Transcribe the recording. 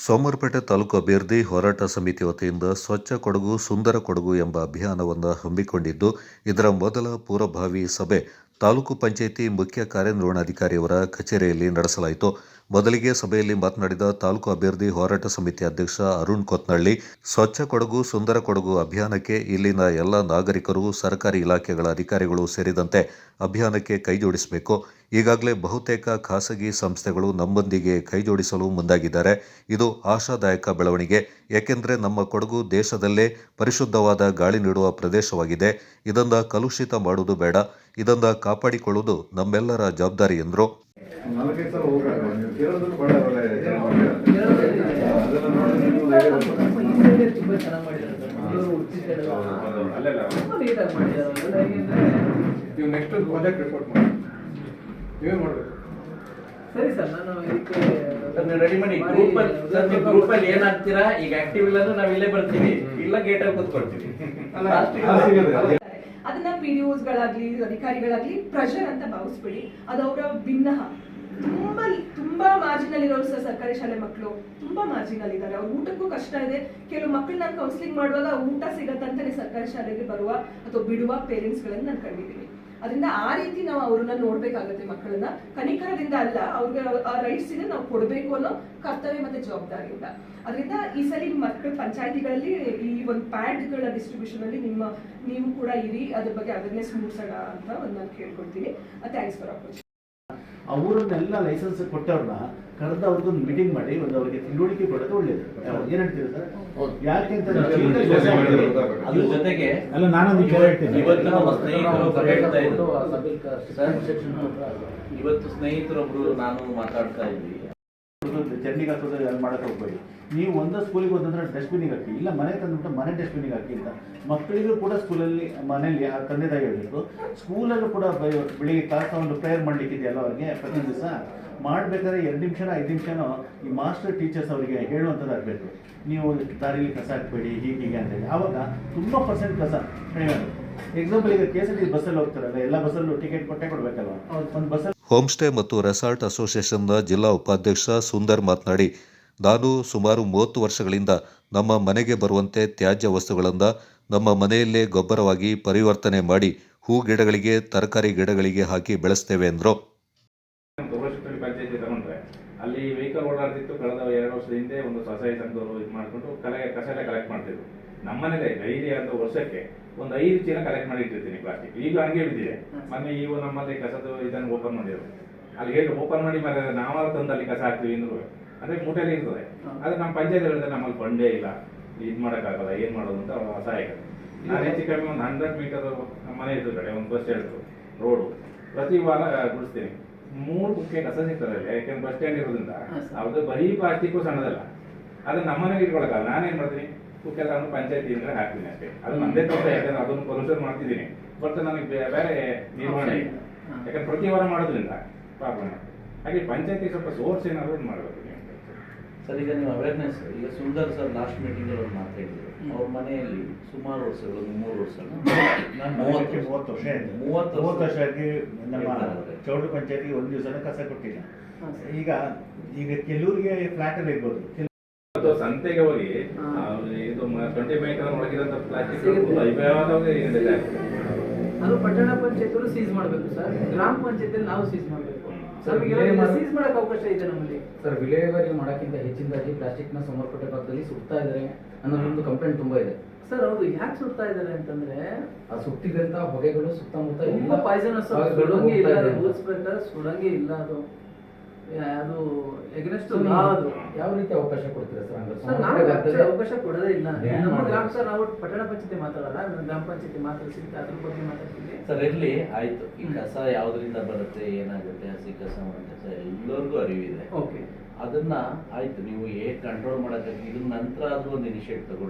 ಸೋಮವಾರಪೇಟೆ ತಾಲೂಕು ಅಭ್ಯರ್ಥಿ ಹೋರಾಟ ಸಮಿತಿ ವತಿಯಿಂದ ಸ್ವಚ್ಛ ಕೊಡಗು ಸುಂದರ ಕೊಡಗು ಎಂಬ ಅಭಿಯಾನವನ್ನು ಹಮ್ಮಿಕೊಂಡಿದ್ದು, ಇದರ ಮೊದಲ ಪೂರ್ವಭಾವಿ ಸಭೆ ತಾಲೂಕು ಪಂಚಾಯಿತಿ ಮುಖ್ಯ ಕಾರ್ಯನಿರ್ವಹಣಾಧಿಕಾರಿಯವರ ಕಚೇರಿಯಲ್ಲಿ ನಡೆಸಲಾಯಿತು. ಮೊದಲಿಗೆ ಸಭೆಯಲ್ಲಿ ಮಾತನಾಡಿದ ತಾಲೂಕು ಅಭ್ಯರ್ಥಿ ಹೋರಾಟ ಸಮಿತಿ ಅಧ್ಯಕ್ಷ ಅರುಣ್ ಕೊತ್ನಳ್ಳಿ, ಸ್ವಚ್ಛ ಕೊಡಗು, ಸುಂದರ ಕೊಡಗು ಅಭಿಯಾನಕ್ಕೆ ಇಲ್ಲಿನ ಎಲ್ಲ ನಾಗರಿಕರು, ಸರ್ಕಾರಿ ಇಲಾಖೆಗಳ ಅಧಿಕಾರಿಗಳು ಸೇರಿದಂತೆ ಅಭಿಯಾನಕ್ಕೆ ಕೈಜೋಡಿಸಬೇಕು ಈಗಾಗಲೇ ಬಹುತೇಕ ಖಾಸಗಿ ಸಂಸ್ಥೆಗಳು ನಮ್ಮೊಂದಿಗೆ ಕೈಜೋಡಿಸಲು ಮುಂದಾಗಿದ್ದಾರೆ. ಇದು ಆಶಾದಾಯಕ ಬೆಳವಣಿಗೆ. ಏಕೆಂದರೆ ನಮ್ಮ ಕೊಡಗು ದೇಶದಲ್ಲೇ ಪರಿಶುದ್ಧವಾದ ಗಾಳಿ ನೀಡುವ ಪ್ರದೇಶವಾಗಿದೆ. ಇದನ್ನು ಕಲುಷಿತ ಮಾಡುವುದು ಬೇಡ. ಇದನ್ನ ಕಾಪಾಡಿಕೊಳ್ಳುವುದು ನಮ್ಮೆಲ್ಲರ ಜವಾಬ್ದಾರಿ ಎಂದರು ಸರ್. ಸರಿ ನಾನು ಈಗ ಆಕ್ಟಿವ್ ಇಲ್ಲ ಅಂದ್ರೆ ನಾವ್ ಇಲ್ಲೇ ಬರ್ತೀವಿ ಇಲ್ಲ ಗೇಟ್ ಅಲ್ಲಿ ಕೂತ್ಕೊಳ್ತೀವಿ ಅದನ್ನ ಪಿ ಡಿ ಗಳಾಗ್ಲಿ, ಅಧಿಕಾರಿಗಳಾಗ್ಲಿ ಪ್ರೆಷರ್ ಅಂತ ಭಾವಿಸ್ಬಿಡಿ. ಅದು ಅವರ ಭಿನ್ನ. ತುಂಬಾ ತುಂಬಾ ಮಾರ್ಜಿನಲ್ ಇರೋರು ಸರ್ ಸರ್ಕಾರಿ ಶಾಲೆ ಮಕ್ಕಳು ತುಂಬಾ ಮಾರ್ಜಿನಲ್ ಇದ್ದಾರೆ. ಅವ್ರ ಊಟಕ್ಕೂ ಕಷ್ಟ ಇದೆ. ಕೆಲವು ಮಕ್ಕಳು ನಾನು ಕೌನ್ಸಿಲಿಂಗ್ ಮಾಡುವಾಗ ಊಟ ಸಿಗತ್ತಂತಾನೆ ಸರ್ಕಾರಿ ಶಾಲೆಗೆ ಬರುವ ಅಥವಾ ಬಿಡುವ ಪೇರೆಂಟ್ಸ್ ಗಳನ್ನ ನಾನು ಕಂಡಿದ್ದೀನಿ ಅದರಿಂದ ಆ ರೀತಿ ನಾವು ಅವ್ರನ್ನ ನೋಡ್ಬೇಕಾಗತ್ತೆ ಮಕ್ಕಳನ್ನ. ಕನಿಕರದಿಂದ ಅಲ್ಲ, ಅವ್ರಿಗೆ ಆ ರೈಟ್ಸ್ ಇದೆ ನಾವು ಕೊಡಬೇಕು ಅನ್ನೋ ಕರ್ತವ್ಯ ಮತ್ತೆ ಜವಾಬ್ದಾರಿಯಿಂದ ಅದರಿಂದ ಈ ಸಲ ಮಕ್ಕಳ ಪಂಚಾಯತಿಗಳಲ್ಲಿ ಈ ಒಂದು ಪ್ಯಾಡ್ಗಳ ಡಿಸ್ಟ್ರಿಬ್ಯೂಷನ್ ಅಲ್ಲಿ ನಿಮ್ಮ, ನೀವು ಕೂಡ ಇರಿ, ಅದ್ರ ಬಗ್ಗೆ ಅವೇರ್ನೆಸ್ ಮೂಡಿಸೋಣ ಅಂತ ಒಂದು ನಾನು ಕೇಳ್ಕೊಳ್ತೀನಿ. ಥ್ಯಾಂಕ್ಸ್ ಫಾರ್ ಅಪೋರ್ಚುನಿಟಿ ಆ ಊರನ್ನೆಲ್ಲ ಲೈಸೆನ್ಸ್ ಕೊಟ್ಟವ್ರನ್ನ ಕರೆದ ಅವ್ರಿಗೊಂದು ಮೀಟಿಂಗ್ ಮಾಡಿ ಒಂದು ಅವರಿಗೆ ತಿಳುವಳಿಕೆ ಕೊಡೋದು ಒಳ್ಳೇದು. ಏನ್ ಹೇಳ್ತೀರಾ ಸರ್? ಯಾಕೆ ಅಂತ ಅದ್ರ ಜೊತೆಗೆ ಅಲ್ಲ ನಾನೊಂದು ವಿಚಾರ ಹೇಳ್ತೀನಿ. ಇವತ್ತು ಸ್ನೇಹಿತರೊಬ್ರು ನಾನು ಮಾತಾಡ್ತಾ ಇದ್ವಿ. ಚಟ್ನಿಗೆ ಹಾಕೋದು ಅಲ್ಲಿ ಮಾಡಕ್ಕೆ ಹೋಗ್ಬೇಡಿ. ನೀವು ಒಂದು ಸ್ಕೂಲಿಗೆ ಹೋದಂದ್ರೆ ಡಸ್ಟ್ಬಿನಿಗೆ ಹಾಕಿ, ಇಲ್ಲ ಮನೆ ತಂದುಬಿಟ್ಟು ಮನೆ ಡಸ್ಟ್ಬಿನಿಗೆ ಹಾಕಿ ಅಂತ ಮಕ್ಕಳಿಗೂ ಕೂಡ ಸ್ಕೂಲಲ್ಲಿ ಮನೆಯಲ್ಲಿ ಆ ತಂದೆ ತಾಯಿ ಹೇಳ್ಬೇಕು ಸ್ಕೂಲಲ್ಲೂ ಕೂಡ ಬೆಳಿಗ್ಗೆ ಕಾಸ ಒಂದು ಪ್ರೇಯರ್ ಮಾಡ್ಲಿಕ್ಕೆ ಇದೆಯಲ್ಲ ಅವ್ರಿಗೆ ಪ್ರತಿ ದಿವಸ? ಮಾಡಬೇಕಾದ್ರೆ ಎರಡು ನಿಮಿಷನೋ, ಐದು ನಿಮಿಷನೋ ಈ ಮಾಸ್ಟರ್ ಟೀಚರ್ಸ್ ಅವರಿಗೆ ಹೇಳುವಂಥದ್ದು ಆಗಬೇಕು. ನೀವು ದಾರಿಲಿ ಕಸ ಹಾಕ್ಬೇಡಿ, ಹೀಗೆ ಹೀಗೆ ಅಂತ ಹೇಳಿ. ಆವಾಗ ತುಂಬ ಪರ್ಸೆಂಟ್ ಕಸ ಕಡಿಮೆ ಆಗುತ್ತೆ. ಎಕ್ಸಾಂಪಲ್ ಈಗ ಕೆ ಎಸ್ ಆರ್ ಟಿ ಬಸ್ಸಲ್ಲಿ ಹೋಗ್ತಾರಲ್ಲ ಎಲ್ಲ ಬಸ್ಸಲ್ಲೂ ಟಿಕೆಟ್ ಕೊಟ್ಟೆ ಕೊಡ್ಬೇಕಲ್ವಾ? ಒಂದು ಬಸ್ಸಲ್ಲಿ ಹೋಮ್ ಸ್ಟೇ ಮತ್ತು ರೆಸಾರ್ಟ್ ಅಸೋಸಿಯೇಷನ್ನ ಜಿಲ್ಲಾ ಉಪಾಧ್ಯಕ್ಷ ಸುಂದರ್ ಮಾತನಾಡಿ ನಾನು ಸುಮಾರು ಮೂವತ್ತು ವರ್ಷಗಳಿಂದ ನಮ್ಮ ಮನೆಗೆ ಬರುವಂತೆ ತ್ಯಾಜ್ಯ ವಸ್ತುಗಳನ್ನು ನಮ್ಮ ಮನೆಯಲ್ಲೇ ಗೊಬ್ಬರವಾಗಿ ಪರಿವರ್ತನೆ ಮಾಡಿ ಹೂ ಗಿಡಗಳಿಗೆ ತರಕಾರಿ ಗಿಡಗಳಿಗೆ ಹಾಕಿ ಬೆಳೆಸ್ತೇವೆ ಎಂದರು ಅಲ್ಲಿ ವೆಹಿಕಲ್ ಓಡಾಡ್ತಿತ್ತು ಕಳೆದ ಎರಡು ವರ್ಷದ ಹಿಂದೆ ಒಂದು ಸ್ವಸಹಾಯ ಸಂಘದವರು ಇದು ಮಾಡಿಕೊಂಡು ಕಲೆ ಕಸ ಎಲ್ಲ ಕಲೆಕ್ಟ್ ಮಾಡ್ತಿದ್ರು. ನಮ್ಮನೇಲೆ ಡೈಲಿ ಅಂತ ವರ್ಷಕ್ಕೆ ಒಂದು ಐದು ಚೀಲ ಕಲೆಕ್ಟ್ ಮಾಡಿ ಇಟ್ಟಿರ್ತೀನಿ ಪ್ಲಾಸ್ಟಿಕ್ ಈಗ ಹಂಗೆ ಬಿದ್ದಿದೆ. ಮೊನ್ನೆ ಇವು ನಮ್ಮಲ್ಲಿ ಕಸದ ಇದನ್ನು ಓಪನ್ ಮಾಡಿದ್ರು. ಅಲ್ಲಿ ಹೇಳಿ ಓಪನ್ ಮಾಡಿ ಮರ ನಾವು ತಂದು ಅಲ್ಲಿ ಕಸ ಹಾಕ್ತೀವಿ ಅಂದ್ರು. ಅಂದ್ರೆ ಮೂಟೆಲಿ ಇರ್ತದೆ. ಅದು ನಮ್ಮ ಪಂಚಾಯತ್ ಹೇಳಿದ್ರೆ ನಮ್ಮಲ್ಲಿ ಬಂಡೇ ಇಲ್ಲ. ಇದು ಮಾಡೋಕ್ಕಾಗಲ್ಲ ಏನ್ ಮಾಡೋದು ಅಂತ ಅಸಹಾಯಕ. ನಾನು ಹೆಚ್ಚು ಕಮ್ಮಿ ಒಂದು ಹಂಡ್ರೆಡ್ ಮೀಟರ್ ನಮ್ಮ ಮನೆ ಇದ್ದು ಕಡೆ ಒಂದು ಬಸ್ ಸ್ಟ್ಯಾಂಡ್ ರೋಡು ಪ್ರತಿ ವಾರ ಗುಡಿಸ್ತೀನಿ. ಮೂರು ಮುಖ್ಯ ಕಸ ಸಿಗ್ತದೆ ಅಲ್ಲಿ. ಯಾಕೆಂದ್ರೆ ಬಸ್ ಸ್ಟ್ಯಾಂಡ್ ಇರೋದ್ರಿಂದ ಅವ್ರದ್ದು ಬರೀ ಪ್ಲಾಸ್ಟಿಕ್ಕು ಸಣ್ಣದಲ್ಲ. ಅದನ್ನ ನಮ್ಮನೆಗೆ ಇಟ್ಕೊಳಕಲ್ಲ ನಾನೇನ್ ಮಾಡ್ತೀನಿ? ನಾನು ಪಂಚಾಯತಿ ಅಂದ್ರೆ ಹಾಕ್ತೀನಿ ಅಷ್ಟೇ. ಅದು ನಂದೇ ತೋಟ ಯಾಕಂದ್ರೆ ಅದನ್ನು ಪೊಲ್ಯೂಷನ್ ಮಾಡ್ತಿದ್ದೀನಿ. ಬಟ್ ನನಗೆ ಬೇರೆ ನಿರ್ವಹಣೆ ಇಲ್ಲ. ಯಾಕಂದ್ರೆ ಪ್ರತಿ ವಾರ ಮಾಡೋದ್ರಿಂದ ಪ್ರಾಬ್ಲಮ್ ಹಾಗೆ ಪಂಚಾಯತಿ ಸ್ವಲ್ಪ ಸೋರ್ಸ್ ಏನಾದ್ರು ಮಾಡಬೇಕು ಸರ್ ಈಗ ನೀವು ಅವೇರ್ನೆಸ್ ಈಗ ಸುಂದರ್ ಸರ್ ಲಾಸ್ಟ್ ಮೀಟಿಂಗ್ ಅಲ್ಲಿ ಮಾತಾಡಿದ್ರು. ಅವ್ರ ಮನೆಯಲ್ಲಿ ಸುಮಾರು ವರ್ಷಗಳು ಮೂರು ವರ್ಷಗಳು. ನಾನು ಮೂವತ್ತು ಮೂವತ್ತು ಮೂವತ್ತು ವರ್ಷ ಆಯ್ತು. ಮೂವತ್ತು ವರ್ಷ. ಮೂವತ್ತು ವರ್ಷ ಆಗಿ ನಮ್ಮ ಇರ್ತಾರೆ. ಪಂಚಾಯತಿ ಪಂಚಾಯತಿಗೆ ಒಂದು ದಿವಸ ಕಸ ಕೊಟ್ಟಿಲ್ಲ ಈಗ ಈಗ ಕೆಲವರಿಗೆ ಫ್ಲಾಟ್ ಅಲ್ಲಿ ಇರ್ಬೋದು. ಮತ್ತು ಸಂತೆಗೆ ಹೋಗಿ ಇದು ಟ್ವೆಂಟಿ ಮೀಟರ್ ಒಳಗಿದಂತ ಪ್ಲಾಸ್ಟಿಕ್ ಅದು ಪಟ್ಟಣ ಪಂಚಾಯತ್ ಸೀಸ್ ಮಾಡಬೇಕು ಸರ್. ಗ್ರಾಮ ಪಂಚಾಯತ್ ನಾವು ಸೀಸ್ ಮಾಡಬೇಕು. ಸೀಸ್ ಅವಕಾಶ ಇದೆ ನಮ್ಮಲ್ಲಿ ಸರ್ ವಿಲೇವಾರಿ ಮಾಡೋಕ್ಕಿಂತ ಹೆಚ್ಚಿನದಾಗಿ ಪ್ಲಾಸ್ಟಿಕ್ನ ಸಮರ್ಪಟ್ಟೆ ಭಾಗದಲ್ಲಿ ಸುಡ್ತಾ ಇದ್ದಾರೆ ಅನ್ನೋದೊಂದು ಕಂಪ್ಲೇಂಟ್ ತುಂಬಾ ಇದೆ. ಸರ್ ಅವರು ಯಾಕೆ ಸುಡ್ತಾ ಇದ್ದಾರೆ ಅಂತಂದ್ರೆ ಆ ಸುಟ್ಟಿದಂತ ಹೊಗೆಗಳು ಸುತ್ತಮುತ್ತ ಸುಡಂಗೆ ಇಲ್ಲ ಸುಡಂಗೆ ಇಲ್ಲ ಅದು. ಅದು ಎಗ್ನೆಸ್ಟ್ So, ಅದು ಯಾವ ರೀತಿ ಅವಕಾಶ ಕೊಡ್ತೀರಾ ಸರ್ ನಾವು ಅವಕಾಶ ಕೊಡೋದೇ ಇಲ್ಲ. ನಮ್ಮ ಗ್ರಾಮ ಸರ್ ನಾವು ಪಟ್ಟಣ ಪಂಚಾಯತಿ ಮಾತಾಡಲ್ಲ ಗ್ರಾಮ ಪಂಚಾಯತಿ ಸಿಗ್ತಾ ಅದ್ರ ಬಗ್ಗೆ ಮಾತಾಡ್ತೀವಿ. ಸರ್ ಇರಲಿ ಆಯ್ತು. ಈ ಕಸ ಯಾವ್ದ್ರಿಂದ ಬರುತ್ತೆ ಏನಾಗುತ್ತೆ ಹಸಿ ಕಸ ಮಾಡುತ್ತೆ ಕಸ ಎಲ್ಲರಿಗೂ ಅರಿವಿದೆ. ಓಕೆ ಅದನ್ನ ಆಯ್ತು ನೀವು ಹೇಗೆ ಕಂಟ್ರೋಲ್ ಮಾಡಕ್ಕೆ ಇದ್ರ ನಂತರ ಅದು ಒಂದು ಇನಿಷಿಯೇಟ್ ತಗೊಳ್ಳಿ.